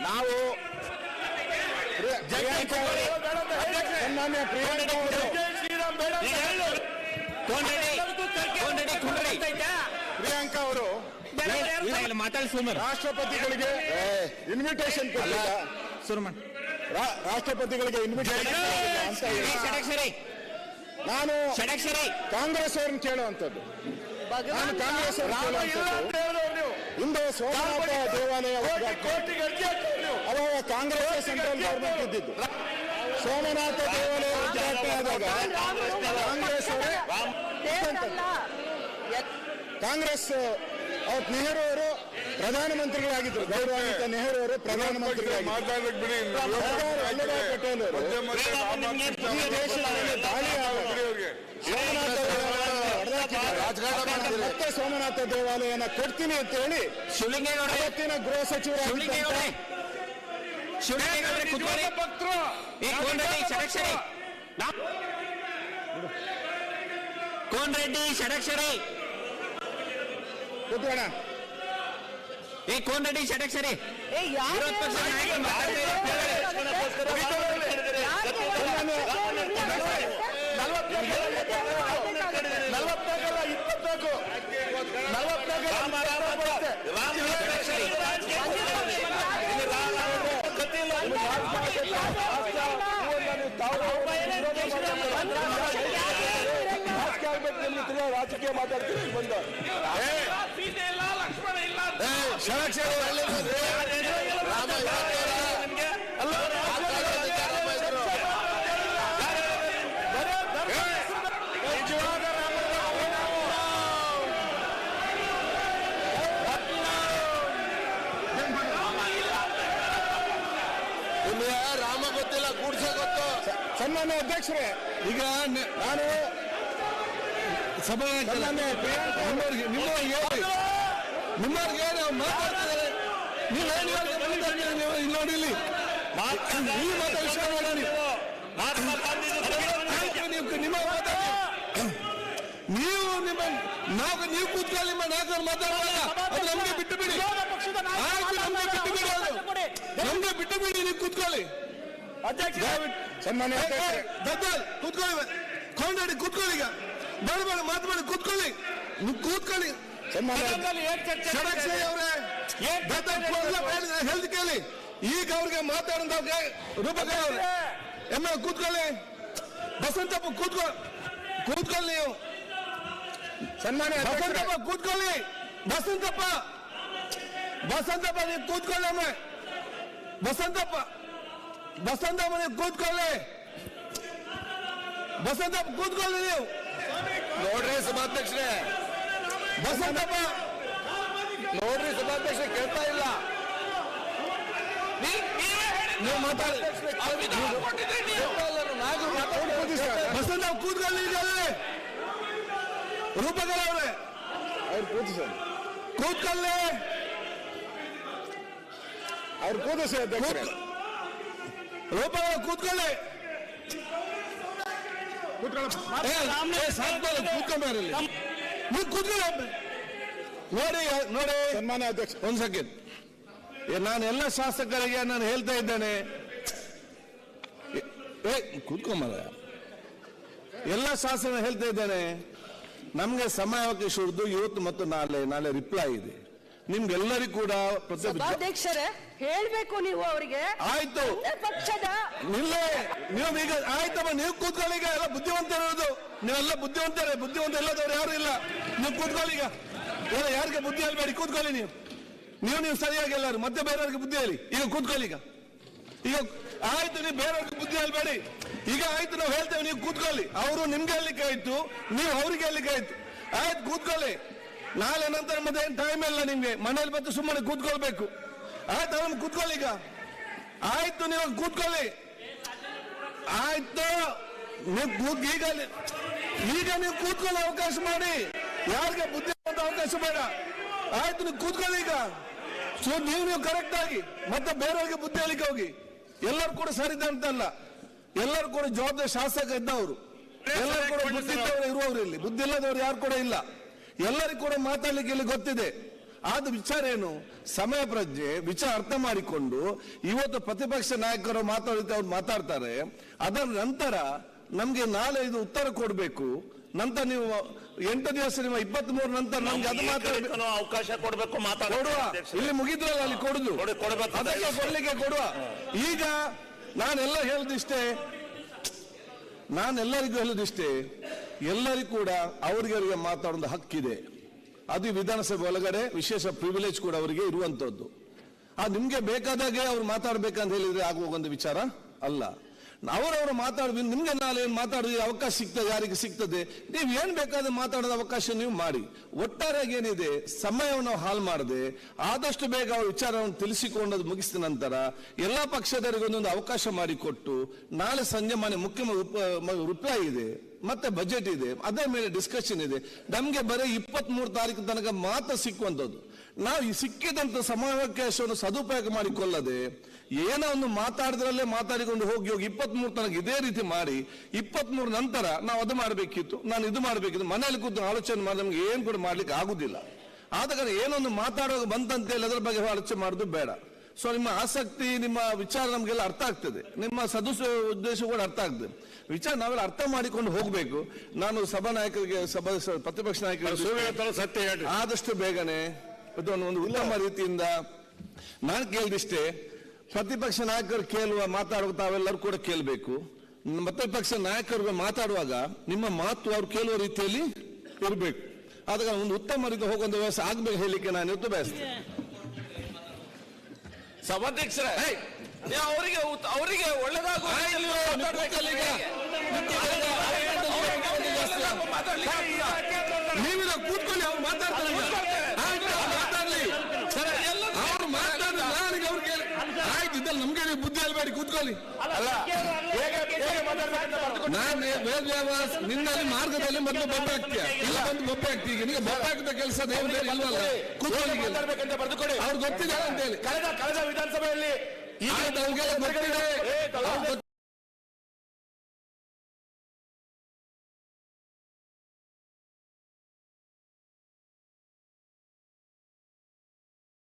ನಾವು ಪ್ರಿಯ- ಪ್ರಿಯಾಂಕಾ ಅವರು ಸುಮಾರು. ರಾಷ್ಟ್ರಪತಿಗಳಿಗೆ ಇನ್ವಿಟೇಷನ್ ಕೊಟ್ಟಿಲ್ಲ ಸುರ್ಮನ್. ರಾಷ್ಟ್ರಪತಿಗಳಿಗೆ ಇನ್ವಿಟೇಷನ್ ನಾನು ಷಡಕ್ಷರಿ ಕಾಂಗ್ರೆಸ್ ಅವ್ರನ್ನ ಕೇಳುವಂಥದ್ದು. ನಾನು ಕಾಂಗ್ರೆಸ್ ಹಿಂದೆ ಸೋಮನಾಥ ದೇವಾಲಯ ಅವಾಗ ಕಾಂಗ್ರೆಸ್ ಸೆಂಟ್ರಲ್ ಗೌರ್ಮೆಂಟ್ ಇದ್ದಿದ್ದು. ಸೋಮನಾಥ ದೇವಾಲಯ ಉದ್ಘಾಟನೆ ಆದಾಗ ಕಾಂಗ್ರೆಸ್ ಅವರೇ ಕಾಂಗ್ರೆಸ್ ಅವತ್ತು ನೆಹರು ಅವರು ಪ್ರಧಾನಮಂತ್ರಿಗಳಾಗಿದ್ರು. ಗೌರವಾನ್ವಿತ ನೆಹರು ಅವರು ವಲ್ಲಭಾಯ್ ಪಟೇಲ್ ಅವರು. ಮತ್ತೆ ಸೋಮನಾಥ ದೇವಾಲಯನ ಕೊಡ್ತೀನಿ ಅಂತ ಹೇಳಿ ಇವತ್ತಿನ ಗೃಹ ಸಚಿವ ಸಚಿವರಾಗಿದ್ದಂತ ಶಿವಲಿಂಗೇಗೌಡ್ರೆ ಕೂತ್ಕೊಳ್ಳಿ. ಈ ಕೋನ್ ರೆಡ್ಡಿ ಷಡಕ್ಷರಿ ಕೋನ್ ರೆಡ್ಡಿ ಷಡಕ್ಷರಿ ಕೂತ್ಕೋಣ ಈ ಕೋನ್ ರೆಡ್ಡಿ ಷಡಕ್ಷರಿ ಏ ಯಾರು ವಿರೋಧ ಪಕ್ಷ ನಾಯಕರು ಮಾತಾಡ್ತಾ ನಲವತ್ನಾಲ್ಕಲ್ಲ ಇಪ್ಪತ್ನಾಲ್ಕು ಷಡಕ್ಷರಿ ರಾಜಕೀಯ ಮಾತಾಡ್ತೀನಿ ಬಂದ ರಾಮ ಗೊತ್ತಿಲ್ಲ ಕೂಡ್ಸ ಗೊತ್ತು. ಸನ್ಮಾನ್ಯ ಅಧ್ಯಕ್ಷರೇ ಈಗ ನಾನು ಸಭೆ ನಿಮ್ಮವ್ರಿಗೆ ಹೇಳಿ. ನಿಮ್ಮವ್ರಿಗೆ ಮಾತಾಡ್ತಿದ್ದಾರೆ. ನೀವು ಏನು ಹೇಳ್ತಾರೆ ಮಾತಾಡ್ತೀರಿ ನೀವು? ಇಲ್ಲಿ ನೋಡಿ ಇಲ್ಲಿ. ನೀವು. ಮಾತಾಡೋ ವಿಷಯ ನೋಡಿ ನಿಮ್ಮ ಮಾತಾಡಿ ನೀವು ನಿಮ್ಮ ನಾವು ನೀವು ಕೂತ್ಕೊಳ್ಳಿ ನಿಮ್ಮ ನಾಯಕರು ಮಾತಾಡೋಲ್ಲ ಅದು ನಮ್ಗೆ ಬಿಟ್ಟು ಬಿಡಿ. ನಮ್ಗೆ ಬಿಟ್ಟು ಬಿಡಿ ಅದು. ನಮ್ಗೆ ಬಿಟ್ಟು ಬಿಡಿ ನೀವು ಕೂತ್ಕೊಳ್ಳಿ. ಸನ್ಮಾನ್ಯ ದದ್ದಲ್ ಕೂತ್ಕೊಳ್ಳಿ. ಕೊಂಡಾಡಿ ಕೂತ್ಕೊಳ್ಳಿ ಈಗ. ಬೇಡ ಬೇಡ ಮಾತಾಡಿ ಕೂತ್ಕೊಳ್ಳಿ. ನೀವು ಕೂತ್ಕೊಳ್ಳಿ. ಹೆಲ್ತ್ ಕೇಳಿ. ಈಗ ಅವ್ರಿಗೆ ಮಾತಾಡಿದವ್ರಿಗೆ ರೂಪಕೈ ಅವ್ರೆ. ಎಮ್ಮ ಕೂತ್ಕೊಳ್ಳಿ. ಬಸಂತಪ್ಪ ಕೂತ್ಕೊ ಕೂತ್ಕೊಳ್ಳಿ ನೀವು. ಸನ್ಮಾನ್ಯ ಬಸಂತಪ್ಪ ಕೂತ್ಕೊಳ್ಳಿ. ಬಸಂತಪ್ಪ ಬಸಂತಪ್ಪ ನೀವು ಕೂತ್ಕೊಳ್ಳಿ ಒಮ್ಮೆ ಬಸಂತಪ್ಪ ಬಸಂತಪ್ಪ ನೀವು ಕೂತ್ಕೊಳ್ಳಿ. ಬಸಂತಪ್ಪ ಕೂತ್ಕೊಳ್ಳಿ ನೀವು. ನೋಡ್ರಿ ಸಭಾಧ್ಯಕ್ಷರೇ. ಬಸಂತಪ್ಪ ನೋಡ್ರಿ ಸಭಾಧ್ಯಕ್ಷ ಕೇಳ್ತಾ ಇಲ್ಲ. ನೀವು ಮಾತಾಡಿ. ಬಸಂತ ಕೂತ್ಕೊಳ್ಳಿ. ರೂಪಕರ ಅವರೇ. ಕೂತ್ಕೊಳ್ಳಿ. ಅವ್ರು ಕೂತಿಸಿ ಅಧ್ಯಕ್ಷರೇ. ರೂಪಕರ ಕೂತ್ಕೊಳ್ಳಿ. ಏ, ನೀವು ಕೂತ್ಕೊಳ್ಳಿ ನೋಡಿ ನೋಡಿ. ಸನ್ಮಾನ್ಯ ಅಧ್ಯಕ್ಷ. ಒಂದ್ ಸೆಕೆಂಡ್ ನಾನು ಎಲ್ಲ ಶಾಸಕರಿಗೆ ನಾನು ಹೇಳ್ತಾ ಇದ್ದೇನೆ. ಏ ಕೂತ್ಕೊಂಬಲ್ಲ ಎಲ್ಲ ಶಾಸನ ಹೇಳ್ತಾ ಇದ್ದೇನೆ. ನಮ್ಗೆ ಸಮಯಾವಕಾಶ ಉಳಿದು ಇವತ್ತು ಮತ್ತು ನಾಳೆ ನಾಳೆ ರಿಪ್ಲೈ ಇದೆ. ನಿಮ್ಗೆಲ್ಲರಿಗೂ ಕೂಡ ಅಧ್ಯಕ್ಷರೇ ಹೇಳ್ಬೇಕು ನೀವು ಅವರಿಗೆ. ಆಯ್ತು. ಪಕ್ಷದ ನಿಲ್ಲೇ ನೀವು ಈಗ ಆಯ್ತಮ್ಮ ನೀವು ಕೂತ್ಕೊಳ್ಳಿ ಈಗ ಎಲ್ಲ ಬುದ್ಧಿವಂತರಿರೋದು. ನೀವೆಲ್ಲ ಬುದ್ಧಿವಂತರೇ ಬುದ್ಧಿವಂತ ಇಲ್ಲದವ್ರು ಯಾರು ಇಲ್ಲ. ನೀವು ಕೂತ್ಕೊಳ್ಳಿ ಈಗ. ಎಲ್ಲ ಯಾರಿಗೆ ಬುದ್ಧಿ ಹೇಳ್ಬೇಡಿ ಕೂತ್ಕೊಳ್ಳಿ ನೀವು. ನೀವು ನೀವು ಸರಿಯಾಗಿ ಎಲ್ಲರೂ ಮತ್ತೆ ಬೇರೆಯವ್ರಿಗೆ ಬುದ್ಧಿ ಹೇಳಿ. ಈಗ ಕೂತ್ಕೊಳ್ಳಿ ಈಗ. ಈಗ ಆಯ್ತು ನೀವು ಬೇರೆಯವ್ರಿಗೆ ಬುದ್ಧಿ ಹೇಳ್ಬೇಡಿ ಈಗ ಆಯ್ತು ನಾವು ಹೇಳ್ತೇವೆ ನೀವು ಕೂತ್ಕೊಳ್ಳಿ. ಅವರು ನಿಮ್ಗೆ ಹೇಳಲಿಕ್ಕೆ ಆಯ್ತು ನೀವು ಅವ್ರಿಗೆ ಹೇಳಲಿಕ್ಕೆ ಆಯ್ತು. ಆಯ್ತು ಕೂತ್ಕೊಳ್ಳಿ. ನಾಳೆ ನಂತರ ಮತ್ತೆ ಏನು ಟೈಮ್ ಇಲ್ಲ ನಿಮ್ಗೆ. ಮನೇಲಿ ಬಂದು ಸುಮ್ಮನೆ ಕೂತ್ಕೊಳ್ಬೇಕು. ಆಯ್ತು ಅವ್ರನ್ನ ಕೂತ್ಕೊಳ್ಳಿ ಈಗ. ಆಯ್ತು ನೀವು ಕೂತ್ಕೊಳ್ಳಿ. ಆಯ್ತು. ನೀವು ಈಗ ಈಗ ನೀವು ಕೂತ್ಕೊಳ್ಳೋ ಅವಕಾಶ ಮಾಡಿ. ಯಾರಿಗೆ ಬುದ್ಧಿ ಅಂತ ಅವಕಾಶ ಬೇಡ. ಆಯ್ತು ನೀವು ಕೂತ್ಕೊಳ್ಳಿ ಈಗ. ಸೊ ನೀವು ನೀವು ಕರೆಕ್ಟ್ ಆಗಿ. ಮತ್ತೆ ಬೇರೆಯವ್ರಿಗೆ ಬುದ್ಧಿ ಹೇಳಿಕೆ ಹೋಗಿ. ಎಲ್ಲರೂ ಕೂಡ ಸರಿದೆ ಅಂತಲ್ಲ. ಎಲ್ಲರೂ ಕೂಡ ಜವಾಬ್ದಾರಿ ಶಾಸಕ ಇದ್ದವರು. ಎಲ್ಲರೂ ಕೂಡ ಬುದ್ಧಿದ್ದವರು ಇರುವವರು ಇಲ್ಲಿ ಬುದ್ಧಿ ಇಲ್ಲದವರು ಯಾರು ಕೂಡ ಇಲ್ಲ. ಎಲ್ಲರಿಗೂ ಕೂಡ ಮಾತಾಡಲಿಕ್ಕೆ ಇಲ್ಲಿ ಗೊತ್ತಿದೆ. ಆದ ವಿಚಾರ ಏನು? ಸಮಯ ಪ್ರಜ್ಞೆ ವಿಚಾರ ಅರ್ಥ ಮಾಡಿಕೊಂಡು ಇವತ್ತು ಪ್ರತಿಪಕ್ಷ ನಾಯಕರು ಮಾತಾಡುತ್ತೆ ಅವ್ರು ಮಾತಾಡ್ತಾರೆ. ಅದರ ನಂತರ ನಮ್ಗೆ ನಾಳೆ ಇದು ಉತ್ತರ ಕೊಡಬೇಕು. ನಂತರ ನೀವು ಎಂಟು ದಿವಸ ನಿಮ್ಮ ಇಪ್ಪತ್ತ್ ಮೂರು ನಂತರ ನಮ್ಗೆ ಅದು ಮಾತಾಡಬೇಕು ಅವಕಾಶ ಕೊಡಬೇಕು ಕೊಡುವ. ಇಲ್ಲಿ ಮುಗಿದ್ರಲ್ಲ ಅಲ್ಲಿ ಕೊಡುದು. ಅದಕ್ಕೆ ಕೊಡ್ಲಿಕ್ಕೆ ಕೊಡುವ. ಈಗ ನಾನೆಲ್ಲ ಹೇಳುದಿಷ್ಟೇ. ನಾನೆಲ್ಲರಿಗೂ ಹೇಳುದಿಷ್ಟೇ. ಎಲ್ಲರಿಗೂ ಕೂಡ ಅವರಿಗೆ ಅವರಿಗೆ ಮಾತಾಡೋದು ಹಕ್ಕಿದೆ. ಅದು ವಿಧಾನಸಭೆ ಒಳಗಡೆ ವಿಶೇಷ ಪ್ರಿವಿಲೇಜ್ ಕೂಡ ಅವರಿಗೆ ಇರುವಂತದ್ದು. ಆ, ನಿಮ್ಗೆ ಬೇಕಾದಾಗೆ ಅವ್ರು ಮಾತಾಡ್ಬೇಕಂತ ಹೇಳಿದ್ರೆ ಆಗುವ ಒಂದು ವಿಚಾರ ಅಲ್ಲ. ಅವರವರು ಮಾತಾಡಿ ನಿಮ್ಗೆ ನಾಳೆ ಏನು ಮಾತಾಡೋದು ಅವಕಾಶ ಸಿಗ್ತದೆ, ಯಾರಿಗೆ ಸಿಗ್ತದೆ? ನೀವು ಏನು ಬೇಕಾದ್ರೆ ಮಾತಾಡೋದ ಅವಕಾಶ ನೀವು ಮಾಡಿ. ಒಟ್ಟಾರೆಯಾಗಿ ಏನಿದೆ, ಸಮಯವನ್ನು ಹಾಲ್ ಮಾಡದೆ, ಆದಷ್ಟು ಬೇಗ ಅವರ ವಿಚಾರವನ್ನು ತಿಳಿಸಿಕೊಂಡದ್ದು ಮುಗಿಸಿದ ನಂತರ ಎಲ್ಲ ಪಕ್ಷದವರಿಗೆ ಒಂದೊಂದು ಅವಕಾಶ ಮಾಡಿಕೊಟ್ಟು, ನಾಳೆ ಸಂಜೆ ಮನೆ ಮುಖ್ಯ ರಿಪ್ಲೈ ಇದೆ, ಮತ್ತೆ ಬಜೆಟ್ ಇದೆ ಅದರ ಮೇಲೆ ಡಿಸ್ಕಷನ್ ಇದೆ. ನಮಗೆ ಬರೀ ಇಪ್ಪತ್ತ್ ಮೂರು ತಾರೀಕು ತನಕ ಮಾತ್ರ ಸಿಕ್ಕುವಂಥದ್ದು. ನಾವು ಈ ಸಿಕ್ಕಿದಂತ ಸಮಾವಕಾಶವನ್ನು ಸದುಪಯೋಗ ಮಾಡಿಕೊಳ್ಳದೆ ಏನೋ ಒಂದು ಮಾತಾಡಿದ್ರಲ್ಲೇ ಮಾತಾಡಿಕೊಂಡು ಹೋಗಿ ಹೋಗಿ ಇಪ್ಪತ್ತ್ ಮೂರು ತನಕ ಇದೇ ರೀತಿ ಮಾಡಿ ಇಪ್ಪತ್ತ್ ಮೂರು ನಂತರ ನಾವು ಅದು ಮಾಡಬೇಕಿತ್ತು ನಾನು ಇದು ಮಾಡಬೇಕಿತ್ತು ಮನೆಯಲ್ಲಿ ಕೂತು ಆಲೋಚನೆ ಮಾಡಿ ನಮ್ಗೆ ಏನು ಕೂಡ ಮಾಡ್ಲಿಕ್ಕೆ ಆಗುದಿಲ್ಲ. ಆದ ಕಾರಣ ಏನೊಂದು ಮಾತಾಡುವಾಗ ಬಂತಂತೇಳಿ ಅದರ ಬಗ್ಗೆ ಆಲೋಚನೆ ಮಾಡೋದು ಬೇಡ. ಸೊ ನಿಮ್ಮ ಆಸಕ್ತಿ ನಿಮ್ಮ ವಿಚಾರ ನಮಗೆಲ್ಲ ಅರ್ಥ ಆಗ್ತದೆ. ನಿಮ್ಮ ಸದಸ್ಯ ಉದ್ದೇಶ ಕೂಡ ಅರ್ಥ ಆಗ್ತದೆ. ವಿಚಾರ ನಾವೆಲ್ಲ ಅರ್ಥ ಮಾಡಿಕೊಂಡು ಹೋಗಬೇಕು. ನಾನು ಸಭಾ ನಾಯಕರಿಗೆ ಸಭಾ ಪ್ರತಿಪಕ್ಷ ನಾಯಕರಿಗೆ ಆದಷ್ಟು ಬೇಗನೆ ಇದನ್ನು ಒಂದು ಉತ್ತಮ ರೀತಿಯಿಂದ ನಾನು ಕೇಳಿದಿಷ್ಟೇ ಪ್ರತಿಪಕ್ಷ ನಾಯಕರು ಕೇಳುವ ಮಾತಾಡುವ ತಾವೆಲ್ಲರೂ ಕೂಡ ಕೇಳಬೇಕು. ಪ್ರತಿಪಕ್ಷ ನಾಯಕರು ಮಾತಾಡುವಾಗ ನಿಮ್ಮ ಮಾತು ಅವ್ರು ಕೇಳುವ ರೀತಿಯಲ್ಲಿ ಇರಬೇಕು. ಆದಾಗ ಒಂದು ಉತ್ತಮ ರೀತಿ ಹೋಗುವಂತ ವ್ಯವಸ್ಥೆ ಆಗ್ಬೇಕು ಹೇಳಲಿಕ್ಕೆ ನಾನು ಇವತ್ತು ಬಯಸ್ತೇನೆ. ಸಭಾಧ್ಯಕ್ಷರೇ ಅವರಿಗೆ ಅವರಿಗೆ ಒಳ್ಳೇದಾಗುವ. ನೀವಿಲ್ಲ ಕೂತ್ಕೊಳ್ಳಿ ಅವ್ರು ಮಾತಾಡ್ತಾರೆ ಈಗ. ಆಯ್ತು, ಅವ್ರು ಮಾತಾಡ್ಲಿ ಅವ್ರು ಮಾತಾಡ್ಲಿ ನಾನೀಗ ಅವ್ರು ಕೇಳಿ ಆಯ್ತು ಇದ್ದಲ್ಲಿ ನಮ್ಗೆ ನೀವು ಬುದ್ಧಿ ಹೇಳ್ಬೇಡಿ ಕೂತ್ಕೊಳ್ಳಿ. ನಾನು ವೇದವ್ಯಾಸ ನಿನ್ನಲ್ಲಿ ಮಾರ್ಗದಲ್ಲಿ ಮೊದಲು ಬೊಬ್ಬೆ ಹಾಕ್ತೀಯ? ಇಲ್ಲ ಬಂದು ಬೊಬ್ಬೆ ಹಾಕ್ತೀಯ? ಈಗ ನಿಮಗೆ ಬೊಬ್ಬೆ ಹಾಕಿದ ಕೆಲಸ ಬೇರೆ ಇಲ್ವಲ್ಲ? ಕೂತ್ಕೊಳ್ಳಿ ಅವ್ರು ಗೊತ್ತಿದೆ ಅಂತ ಹೇಳಿ ಕಳೆದ ಕಳೆದ ವಿಧಾನಸಭೆಯಲ್ಲಿ ಈಗ ಅವ್ರಿಗೆಲ್ಲ ಗೊತ್ತಿದೆ.